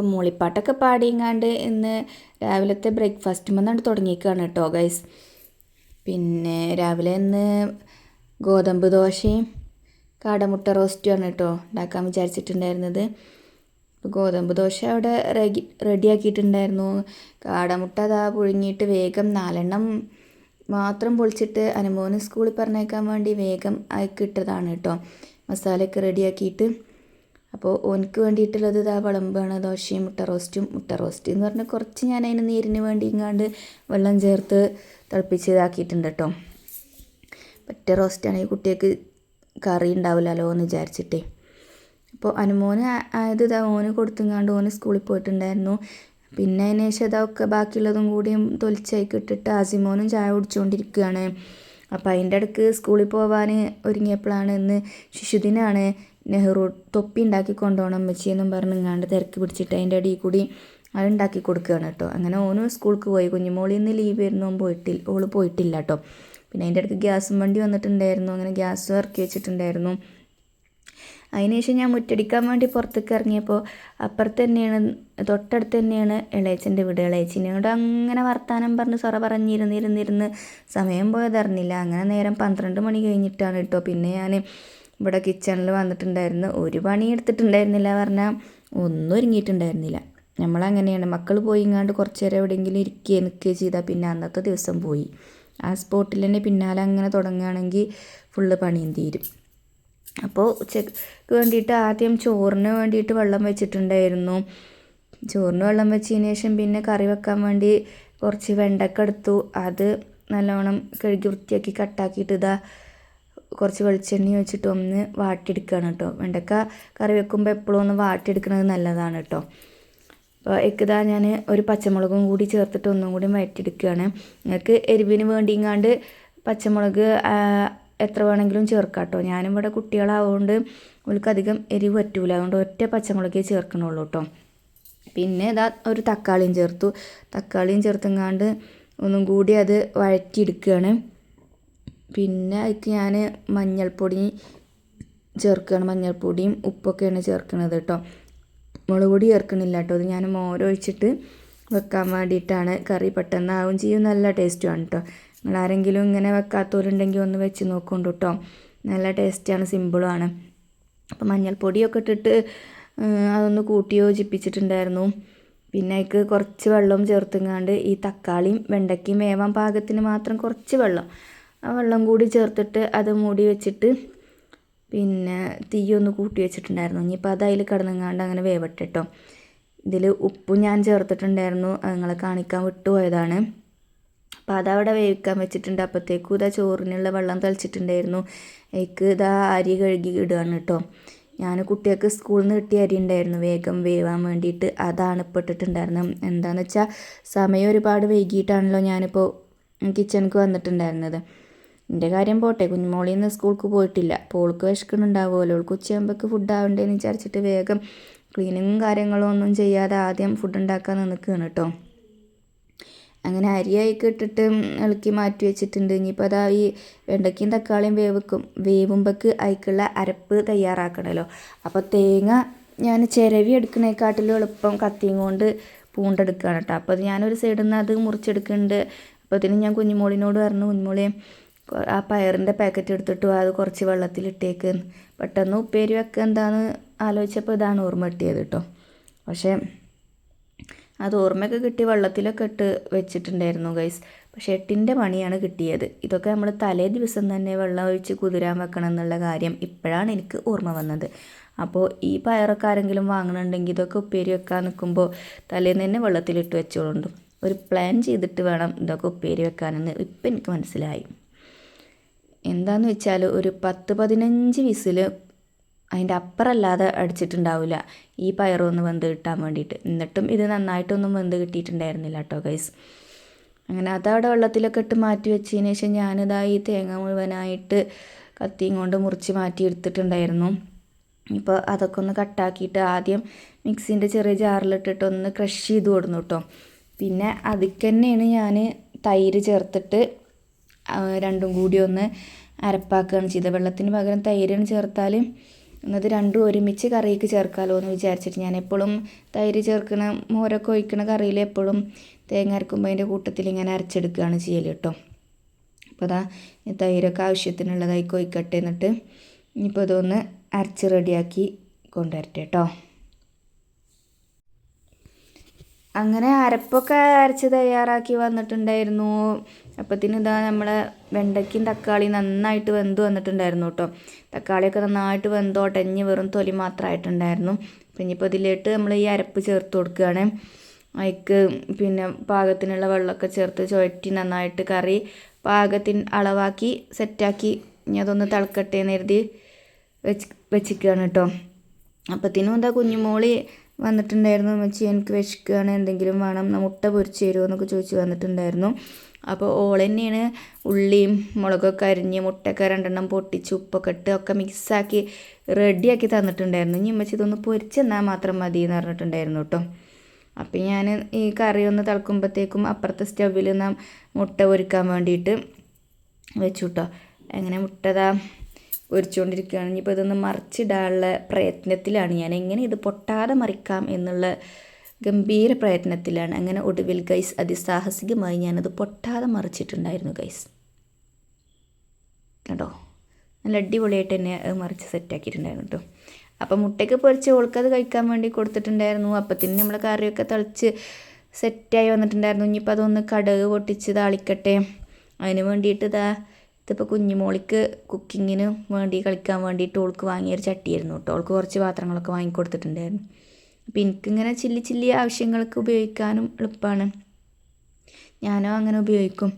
ഇപ്പം മൂളിപ്പാട്ടൊക്കെ പാടിയങ്ങാണ്ട് ഇന്ന് രാവിലത്തെ ബ്രേക്ക്ഫാസ്റ്റ് വന്നാണ്ട് തുടങ്ങിയേക്കാണ് കേട്ടോ ഗൈസ് പിന്നെ രാവിലെ ഇന്ന് ഗോതമ്പ് ദോശയും കാടമുട്ട റോസ്റ്റുമാണ് കേട്ടോ ഉണ്ടാക്കാൻ വിചാരിച്ചിട്ടുണ്ടായിരുന്നത്. അപ്പോൾ ഗോതമ്പ് ദോശ അവിടെ റെഡി റെഡിയാക്കിയിട്ടുണ്ടായിരുന്നു. കാടമുട്ട അതാ പുഴുങ്ങിയിട്ട് വേഗം നാലെണ്ണം മാത്രം പൊളിച്ചിട്ട് അനുമോന് സ്കൂളിൽ പറഞ്ഞേക്കാൻ വേണ്ടി വേഗം അയക്കിട്ടതാണ് കേട്ടോ മസാലയൊക്കെ റെഡിയാക്കിയിട്ട് അപ്പോൾ ഓനക്ക് വേണ്ടിയിട്ടുള്ളത് ഇതാ വിളമ്പാണ് ദോശയും മുട്ട റോസ്റ്റും. മുട്ട റോസ്റ്റ് എന്ന് പറഞ്ഞാൽ കുറച്ച് ഞാൻ അതിന് നീരിന് വേണ്ടി ഇങ്ങാണ്ട് വെള്ളം ചേർത്ത് തിളപ്പിച്ച് ഇതാക്കിയിട്ടുണ്ട് കേട്ടോ. പറ്റ റോസ്റ്റാണെങ്കിൽ കുട്ടികൾക്ക് കറി ഉണ്ടാവില്ലല്ലോ എന്ന് വിചാരിച്ചിട്ടേ. അപ്പോൾ അനുമോന് ആയത് ഇതാ ഓന് കൊടുത്തുങ്ങാണ്ട് ഓന് സ്കൂളിൽ പോയിട്ടുണ്ടായിരുന്നു. പിന്നെ അതിന് ശേഷം ഇതൊക്കെ ബാക്കിയുള്ളതും കൂടിയും തൊലിച്ചായിക്ക് ഇട്ടിട്ട് ആസിമോനും ചായ കുടിച്ചുകൊണ്ടിരിക്കുകയാണ് അപ്പോൾ അതിന്റെ ഇടയ്ക്ക് സ്കൂളിൽ പോകാൻ ഒരുങ്ങിയപ്പോഴാണ് ഇന്ന് ശിശുദിനാണ്. നെഹ്റു തൊപ്പി ഉണ്ടാക്കി കൊണ്ടുപോകണം അമ്മച്ചിയെന്നും പറഞ്ഞിങ്ങാണ്ട് തിരക്ക് പിടിച്ചിട്ട് അതിന്റെ അടിയിൽ കൂടി അത് ഉണ്ടാക്കി കൊടുക്കുകയാണ് കേട്ടോ. അങ്ങനെ ഓനും സ്കൂൾക്ക് പോയി. കുഞ്ഞുമോളി ഇന്ന് ലീവ് ആയിരുന്നു ഓൻ പോയിട്ടില്ല ഓൾ പോയിട്ടില്ല കേട്ടോ. പിന്നെ അതിന്റെ അടുത്ത് ഗ്യാസും വണ്ടി വന്നിട്ടുണ്ടായിരുന്നു. അങ്ങനെ ഗ്യാസ് ഇറക്കി വെച്ചിട്ടുണ്ടായിരുന്നു. അതിനുശേഷം ഞാൻ മുറ്റടിക്കാൻ വേണ്ടി പുറത്തേക്ക് ഇറങ്ങിയപ്പോൾ അപ്പുറത്ത് തന്നെയാണ് തൊട്ടടുത്ത് തന്നെയാണ് ഇളയച്ചന്റെ വീട്. ഇളയച്ചിനോട് അങ്ങനെ വർത്താനം പറഞ്ഞ് സൊറ പറഞ്ഞിരുന്നിരുന്നിരുന്ന് സമയം പോയതറിഞ്ഞില്ല. അങ്ങനെ നേരം പന്ത്രണ്ട് മണി കഴിഞ്ഞിട്ടാണ് കേട്ടോ. പിന്നെ ഞാൻ ഇവിടെ കിച്ചണിൽ വന്നിട്ടുണ്ടായിരുന്നു. ഒരു പണി എടുത്തിട്ടുണ്ടായിരുന്നില്ല പറഞ്ഞാൽ ഒന്നും ഒരുങ്ങിയിട്ടുണ്ടായിരുന്നില്ല. നമ്മളങ്ങനെയാണ്. മക്കൾ പോയി ഇങ്ങാണ്ട് കുറച്ച് നേരം എവിടെയെങ്കിലും ഇരിക്കുക നിൽക്കുകയും ചെയ്താൽ പിന്നെ അന്നത്തെ ദിവസം പോയി. ആ സ്പോട്ടിൽ തന്നെ പിന്നാലെ അങ്ങനെ തുടങ്ങുകയാണെങ്കിൽ ഫുള്ള് പണിയും തീരും അപ്പോൾ ഉച്ചയ്ക്ക് വേണ്ടിയിട്ട് ആദ്യം ചോറിന് വേണ്ടിയിട്ട് വെള്ളം വെച്ചിട്ടുണ്ടായിരുന്നു. ചോറിന് വെള്ളം വെച്ചതിന് ശേഷം പിന്നെ കറി വെക്കാൻ വേണ്ടി കുറച്ച് വെണ്ടക്ക എടുത്തു. അത് നല്ലോണം കഴുകി വൃത്തിയാക്കി കട്ടാക്കിയിട്ട് ഇതാ കുറച്ച് വെളിച്ചെണ്ണ വെച്ചിട്ട് ഒന്ന് വാട്ടിയെടുക്കുകയാണ് കേട്ടോ. വെണ്ടക്ക കറി വെക്കുമ്പോൾ എപ്പോഴും ഒന്ന് വാട്ടിയെടുക്കുന്നത് നല്ലതാണ് കേട്ടോ. അപ്പോൾ എക്കുതാ ഞാൻ ഒരു പച്ചമുളകും കൂടി ചേർത്തിട്ട് ഒന്നും കൂടി വഴറ്റിയെടുക്കുകയാണ്. നിങ്ങൾക്ക് എരിവിന് വേണ്ടിങ്ങാണ്ട് പച്ചമുളക് എത്ര വേണമെങ്കിലും ചേർക്കാം കേട്ടോ. ഞാനും ഇവിടെ കുട്ടികളാവുകൊണ്ട് അവൾക്ക് അധികം എരിവ് പറ്റൂല. അതുകൊണ്ട് ഒറ്റ പച്ചമുളകേ ചേർക്കണുള്ളൂ കേട്ടോ. പിന്നെ ഇതാ ഒരു തക്കാളിയും ചേർത്തു. തക്കാളിയും ചേർത്തുങ്ങാണ്ട് ഒന്നും കൂടി അത് വഴറ്റിയെടുക്കുകയാണ്. പിന്നെ അതിക്ക് ഞാൻ മഞ്ഞൾപ്പൊടി ചേർക്കുകയാണ് മഞ്ഞൾപ്പൊടിയും ഉപ്പൊക്കെയാണ് ചേർക്കുന്നത് കേട്ടോ മുളക് പൊടി ചേർക്കണില്ല കേട്ടോ അത് ഞാൻ മോരൊഴിച്ചിട്ട് വെക്കാൻ വേണ്ടിയിട്ടാണ് കറി പെട്ടെന്നാവും ചെയ്യും. നല്ല ടേസ്റ്റുമാണ് കേട്ടോ നിങ്ങൾ ആരെങ്കിലും ഇങ്ങനെ വെക്കാത്തവരുണ്ടെങ്കിൽ ഒന്ന് വെച്ച് നോക്കുന്നുണ്ട് കേട്ടോ നല്ല ടേസ്റ്റാണ് സിമ്പിളുമാണ് അപ്പോൾ മഞ്ഞൾപ്പൊടിയൊക്കെ ഇട്ടിട്ട് അതൊന്ന് കൂട്ടി യോജിപ്പിച്ചിട്ടുണ്ടായിരുന്നു. പിന്നെ അതിക്ക് കുറച്ച് വെള്ളവും ചേർത്തുങ്ങാണ്ട് ഈ തക്കാളിയും വെണ്ടയ്ക്കയും വേവാൻ പാകത്തിന് മാത്രം കുറച്ച് വെള്ളം ആ വെള്ളം കൂടി ചേർത്തിട്ട് അത് മൂടി വെച്ചിട്ട് പിന്നെ തീയൊന്ന് കൂട്ടി വെച്ചിട്ടുണ്ടായിരുന്നു. ഇനിയിപ്പോൾ അത് അതിൽ കിടന്നെങ്ങാണ്ട് അങ്ങനെ വേവട്ടെ ഇതിൽ ഉപ്പും ഞാൻ ചേർത്തിട്ടുണ്ടായിരുന്നു. നിങ്ങളെ കാണിക്കാൻ വിട്ടുപോയതാണ്. അപ്പോൾ അതവിടെ വേവിക്കാൻ വെച്ചിട്ടുണ്ട്. അപ്പോഴത്തേക്കും ഇതാ ചോറിനുള്ള വെള്ളം തളിച്ചിട്ടുണ്ടായിരുന്നു. എനിക്ക് ഇതാ അരി കഴുകി ഇടുകയാണ് കേട്ടോ. ഞാൻ കുട്ടികൾക്ക് സ്കൂളിൽ നിന്ന് കിട്ടിയ അരി ഉണ്ടായിരുന്നു. വേഗം വേവാൻ വേണ്ടിയിട്ട് അതാണ് ഇപ്പോൾ ഇട്ടിട്ടുണ്ടായിരുന്നത്. എന്താണെന്ന് വെച്ചാൽ സമയം ഒരുപാട് വൈകിട്ടാണല്ലോ ഞാനിപ്പോൾ കിച്ചണിക്ക് വന്നിട്ടുണ്ടായിരുന്നത്. എന്റെ കാര്യം പോട്ടെ കുഞ്ഞുമോളിൽ നിന്ന് സ്കൂൾക്ക് പോയിട്ടില്ല. അപ്പോൾ ഓൾക്ക് വിശക്കണുണ്ടാവുമല്ലോ ഓൾക്ക് ഉച്ചയാകുമ്പോഴേക്ക് ഫുഡ് ആവണ്ടേന്ന് വിചാരിച്ചിട്ട് വേഗം ക്ലീനിങ്ങും കാര്യങ്ങളും ഒന്നും ചെയ്യാതെ ആദ്യം ഫുഡ് ഉണ്ടാക്കാൻ നിൽക്കുകയാണ് കേട്ടോ അങ്ങനെ അരിയായിക്ക് ഇട്ടിട്ട് ഇളക്കി മാറ്റി വെച്ചിട്ടുണ്ട്. ഇനിയിപ്പോൾ അതാ ഈ വെണ്ടയ്ക്കയും തക്കാളിയും വേവിക്കും. വേവുമ്പോൾക്ക് അതിക്കുള്ള അരപ്പ് തയ്യാറാക്കണമല്ലോ അപ്പോൾ തേങ്ങ ഞാൻ ചിരവി എടുക്കണേക്കാട്ടിലും എളുപ്പം കത്തിയും കൊണ്ട് പൂണ്ടെടുക്കുകയാണ് കേട്ടോ അപ്പോൾ അത് ഞാനൊരു സൈഡിൽ നിന്ന് അത് മുറിച്ചെടുക്കുന്നുണ്ട് അപ്പോൾ അതിന് ഞാൻ കുഞ്ഞുമോളിനോട് പറഞ്ഞു കുഞ്ഞുമോളെ ആ പയറിന്റെ പാക്കറ്റ് എടുത്തിട്ട് അത് കുറച്ച് വെള്ളത്തിലിട്ടേക്ക്. പെട്ടെന്ന് ഉപ്പേരി വെക്കുക എന്താന്ന് ആലോചിച്ചപ്പോൾ ഇതാണ് ഓർമ്മ കിട്ടിയത് കേട്ടോ പക്ഷേ അത് ഓർമ്മയൊക്കെ കിട്ടി വെള്ളത്തിലൊക്കെ ഇട്ട് വെച്ചിട്ടുണ്ടായിരുന്നു ഗൈസ് പക്ഷേ എട്ടിന്റെ പണിയാണ് കിട്ടിയത്. ഇതൊക്കെ നമ്മൾ തലേ ദിവസം തന്നെ വെള്ളം ഒഴിച്ച് കുതിരാൻ വെക്കണം എന്നുള്ള കാര്യം ഇപ്പോഴാണ് എനിക്ക് ഓർമ്മ വന്നത്. അപ്പോൾ ഈ പയറൊക്കെ ആരെങ്കിലും വാങ്ങണമെന്നുണ്ടെങ്കിൽ ഇതൊക്കെ ഉപ്പേരി വെക്കാൻ നിൽക്കുമ്പോൾ തലേന്ന് തന്നെ വെള്ളത്തിലിട്ട് വെച്ചോളുണ്ട് ഒരു പ്ലാൻ ചെയ്തിട്ട് വേണം ഇതൊക്കെ ഉപ്പേരി വെക്കാനെന്ന് ഇപ്പം എനിക്ക് മനസ്സിലായി. എന്താന്ന് വെച്ചാൽ ഒരു പത്ത് പതിനഞ്ച് വിസിൽ അതിന്റെ അപ്പുറല്ലാതെ അടിച്ചിട്ടുണ്ടാവില്ല ഈ പയറൊന്ന് വെന്ത് കിട്ടാൻ വേണ്ടിയിട്ട് എന്നിട്ടും ഇത് നന്നായിട്ടൊന്നും വെന്ത് കിട്ടിയിട്ടുണ്ടായിരുന്നില്ല കേട്ടോ ഗൈസ് അങ്ങനെ അതവിടെ വെള്ളത്തിലൊക്കെ ഇട്ട് മാറ്റി വെച്ചതിന് ശേഷം ഞാനിതാ ഈ തേങ്ങ മുഴുവനായിട്ട് കത്തിയും കൊണ്ട് മുറിച്ച് മാറ്റി എടുത്തിട്ടുണ്ടായിരുന്നു. ഇപ്പോൾ അതൊക്കെ ഒന്ന് കട്ടാക്കിയിട്ട് ആദ്യം മിക്സിന്റെ ചെറിയ ജാറിലിട്ടിട്ട് ഒന്ന് ക്രഷ് ചെയ്ത് കൊടുന്നു കേട്ടോ പിന്നെ അതിൽ തന്നെയാണ് ഞാൻ തൈര് ചേർത്തിട്ട് രണ്ടും കൂടി ഒന്ന് അരപ്പാക്കുകയാണ് ചെയ്തത്. വെള്ളത്തിന് പകരം തൈരാണ് ചേർത്താൽ എന്നത് രണ്ടും ഒരുമിച്ച് കറിയിലേക്ക് ചേർക്കാമല്ലോ എന്ന് വിചാരിച്ചിട്ട് ഞാൻ എപ്പോഴും തൈര് ചേർക്കുന്ന മോരൊക്കെ ഒഴിക്കണ കറിയിൽ എപ്പോഴും തേങ്ങ അരക്കുമ്പോൾ അതിന്റെ കൂട്ടത്തിൽ ഇങ്ങനെ അരച്ചെടുക്കുകയാണ് ചെയ്യൽ കേട്ടോ. അപ്പോൾ അതാ തൈരൊക്കെ ആവശ്യത്തിനുള്ളതായി കൊയ്ക്കട്ടെ എന്നിട്ട് ഇനിയിപ്പോൾ ഇതൊന്ന് അരച്ച് റെഡിയാക്കി കൊണ്ടുവരട്ടെ കേട്ടോ. അങ്ങനെ അരപ്പൊക്കെ അരച്ച് തയ്യാറാക്കി വന്നിട്ടുണ്ടായിരുന്നു. അപ്പത്തിന് ഇതാ നമ്മളെ വെണ്ടയ്ക്കും തക്കാളിയും നന്നായിട്ട് വെന്ത് വന്നിട്ടുണ്ടായിരുന്നു കേട്ടോ. തക്കാളിയൊക്കെ നന്നായിട്ട് വെന്തോ ഒടഞ്ഞ് വെറും തൊലി മാത്രമായിട്ടുണ്ടായിരുന്നു അപ്പം ഇനിയിപ്പോൾ ഇതിലേട്ട് നമ്മൾ ഈ അരപ്പ് ചേർത്ത് കൊടുക്കുകയാണ് അതിക്ക് പിന്നെ പാകത്തിനുള്ള വെള്ളമൊക്കെ ചേർത്ത് ചുഴറ്റി നന്നായിട്ട് കറി പാകത്തിന് അളവാക്കി സെറ്റാക്കി ഇനി അതൊന്ന് തിളക്കട്ടെ എന്ന് കരുതി വെച്ച് വെച്ചിരിക്കുകയാണ് കേട്ടോ. അപ്പത്തിനും എന്താ കുഞ്ഞുമോളി വന്നിട്ടുണ്ടായിരുന്നു. മച്ചി എനിക്ക് വിശക്കുകയാണ്. എന്തെങ്കിലും വേണം? മുട്ട പൊരിച്ച് തരുമോ? എന്നൊക്കെ ചോദിച്ച് വന്നിട്ടുണ്ടായിരുന്നു. അപ്പോൾ ഓൾ തന്നെയാണ് ഉള്ളിയും മുളകൊക്കെ അരിഞ്ഞ് മുട്ടയൊക്കെ രണ്ടെണ്ണം പൊട്ടിച്ച് ഉപ്പൊക്കെ ഇട്ട് ഒക്കെ മിക്സാക്കി റെഡിയാക്കി തന്നിട്ടുണ്ടായിരുന്നു. ഇനി ഉമ്മച്ചി ഇതൊന്ന് പൊരിച്ചെന്നാൽ മാത്രം മതി എന്ന് പറഞ്ഞിട്ടുണ്ടായിരുന്നു കേട്ടോ. അപ്പം ഞാൻ ഈ കറി ഒന്ന് തിളക്കുമ്പോഴത്തേക്കും അപ്പുറത്തെ സ്റ്റവിൽ നാം മുട്ട പൊരിക്കാൻ വേണ്ടിയിട്ട് വെച്ചു കേട്ടോ. എങ്ങനെ മുട്ടതാ പൊരിച്ചുകൊണ്ടിരിക്കുകയാണ് ഇനിയിപ്പോൾ ഇതൊന്ന് മറിച്ചിടാനുള്ള പ്രയത്നത്തിലാണ്. ഞാൻ എങ്ങനെ ഇത് പൊട്ടാതെ മറിക്കാം എന്നുള്ള ഗംഭീര പ്രയത്നത്തിലാണ്. അങ്ങനെ ഒടുവിൽ ഗൈസ് അതിസാഹസികമായി ഞാനത് പൊട്ടാതെ മറിച്ചിട്ടുണ്ടായിരുന്നു ഗൈസ്. കേട്ടോ നല്ല അടിപൊളിയായിട്ട് തന്നെ അത് മറിച്ച് സെറ്റാക്കിയിട്ടുണ്ടായിരുന്നു കേട്ടോ. അപ്പം മുട്ടയ്ക്ക് പൊരിച്ച് ഓൾക്കത് കഴിക്കാൻ വേണ്ടി കൊടുത്തിട്ടുണ്ടായിരുന്നു. അപ്പത്തിന് നമ്മൾ കറിയൊക്കെ തളിച്ച് സെറ്റായി വന്നിട്ടുണ്ടായിരുന്നു. ഇനിയിപ്പോൾ അതൊന്ന് കടക് പൊട്ടിച്ച് താളിക്കട്ടെ. അതിന് വേണ്ടിയിട്ട് ഇതാ ഇതിപ്പോൾ കുഞ്ഞുമോളിക്ക് കുക്കിങ്ങിന് വേണ്ടി കളിക്കാൻ വേണ്ടിയിട്ട് ഓൾക്ക് വാങ്ങിയൊരു ചട്ടിയായിരുന്നു കേട്ടോ. ഓൾക്ക് കുറച്ച് പാത്രങ്ങളൊക്കെ വാങ്ങിക്കൊടുത്തിട്ടുണ്ടായിരുന്നു. അപ്പോൾ എനിക്കിങ്ങനെ ചില്ലി ചില്ലി ആവശ്യങ്ങൾക്ക് ഉപയോഗിക്കാനും എളുപ്പമാണ് ഞാനും അങ്ങനെ ഉപയോഗിക്കും.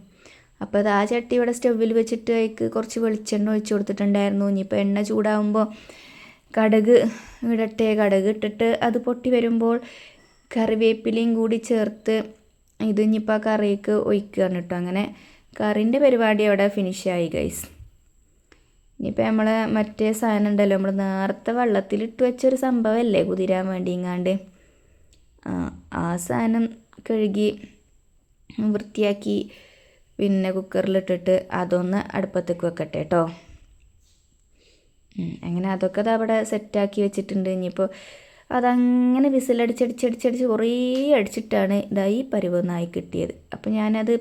അപ്പോൾ അത് ആ ചട്ടി ഇവിടെ സ്റ്റൗവിൽ വെച്ചിട്ട് അതിക്ക് കുറച്ച് വെളിച്ചെണ്ണ ഒഴിച്ച് കൊടുത്തിട്ടുണ്ടായിരുന്നു. ഇനിയിപ്പോൾ എണ്ണ ചൂടാകുമ്പോൾ കടുക് ഇടട്ടെ. കടുക് ഇട്ടിട്ട് അത് പൊട്ടി വരുമ്പോൾ കറിവേപ്പിലയും കൂടി ചേർത്ത് ഇത് ഇനിയിപ്പോൾ ആ കറിയൊക്കെ ഒഴിക്കുകയാണ് കേട്ടോ. അങ്ങനെ കറിന്റെ പരിപാടി അവിടെ ഫിനിഷായി ഗൈസ് ഇനിയിപ്പോൾ നമ്മൾ മറ്റേ സാധനം ഉണ്ടല്ലോ നമ്മൾ നേരത്തെ വെള്ളത്തിലിട്ട് വെച്ചൊരു സംഭവമല്ലേ കുതിരാൻ വേണ്ടി ഇങ്ങാണ്ട് ആ ആ സാധനം കഴുകി വൃത്തിയാക്കി പിന്നെ കുക്കറിലിട്ടിട്ട് അതൊന്ന് അടുപ്പത്തേക്ക് വെക്കട്ടെ കേട്ടോ അങ്ങനെ അതൊക്കെ അത് അവിടെ സെറ്റാക്കി വെച്ചിട്ടുണ്ട്. ഇനിയിപ്പോൾ അതങ്ങനെ വിസിലടിച്ചടിച്ചടിച്ചടിച്ച് കുറേ അടിച്ചിട്ടാണ് ഇതായി പരുവന്നായി കിട്ടിയത്. അപ്പോൾ ഞാനത്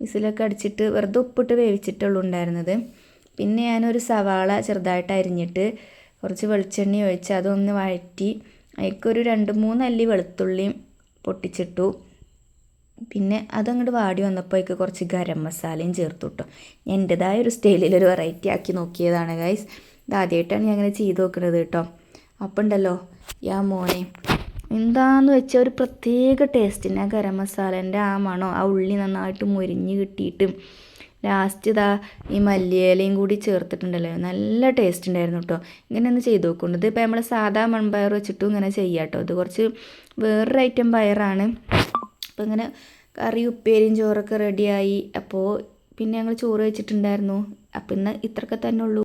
വിസിലൊക്കെ അടിച്ചിട്ട് വെറുതെ ഉപ്പിട്ട് വേവിച്ചിട്ടുള്ളൂ ഉണ്ടായിരുന്നത്. പിന്നെ ഞാനൊരു സവാള ചെറുതായിട്ട് അരിഞ്ഞിട്ട് കുറച്ച് വെളിച്ചെണ്ണ ഒഴിച്ച് അതൊന്ന് വഴറ്റി അതിലേക്കൊരു രണ്ട് മൂന്ന് അല്ലി വെളുത്തുള്ളിയും പൊട്ടിച്ചിട്ടു. പിന്നെ അതങ്ങോട്ട് വാടി വന്നപ്പോൾ കുറച്ച് ഗരം മസാലയും ചേർത്തു കേട്ടോ എന്റെതായ ഒരു സ്റ്റൈലിൽ ഒരു വെറൈറ്റി ആക്കി നോക്കിയതാണ് ഗൈസ് ഇതാദ്യമായിട്ടാണ് ഞാൻ അങ്ങനെ ചെയ്ത് നോക്കുന്നത് കേട്ടോ. അപ്പം ഉണ്ടല്ലോ യാ മോനെ. എന്താന്ന് വെച്ചാൽ ഒരു പ്രത്യേക ടേസ്റ്റിന് ആ ഗരം മസാലേന്റെ ആ മണോ ആ ഉള്ളി നന്നായിട്ട് മുരിഞ്ഞ് കിട്ടിയിട്ടും ലാസ്റ്റ് ഇതാ ഈ മല്ലിയിലയും കൂടി ചേർത്തിട്ടുണ്ടല്ലോ നല്ല ടേസ്റ്റ് ഉണ്ടായിരുന്നു കേട്ടോ ഇങ്ങനെ ഒന്ന് ചെയ്ത് നോക്കുന്നുണ്ട് ഇതിപ്പോൾ നമ്മൾ സാധാ മൺപയർ വെച്ചിട്ടും ഇങ്ങനെ ചെയ്യാം കേട്ടോ ഇത് കുറച്ച് വേറൊരു ഐറ്റം പയറാണ്. അപ്പോൾ ഇങ്ങനെ കറി ഉപ്പേരിയും ചോറൊക്കെ റെഡിയായി അപ്പോൾ പിന്നെ ഞങ്ങൾ ചോറ് വെച്ചിട്ടുണ്ടായിരുന്നു. അപ്പം ഇന്ന് ഇത്രയൊക്കെ തന്നെ ഉള്ളൂ.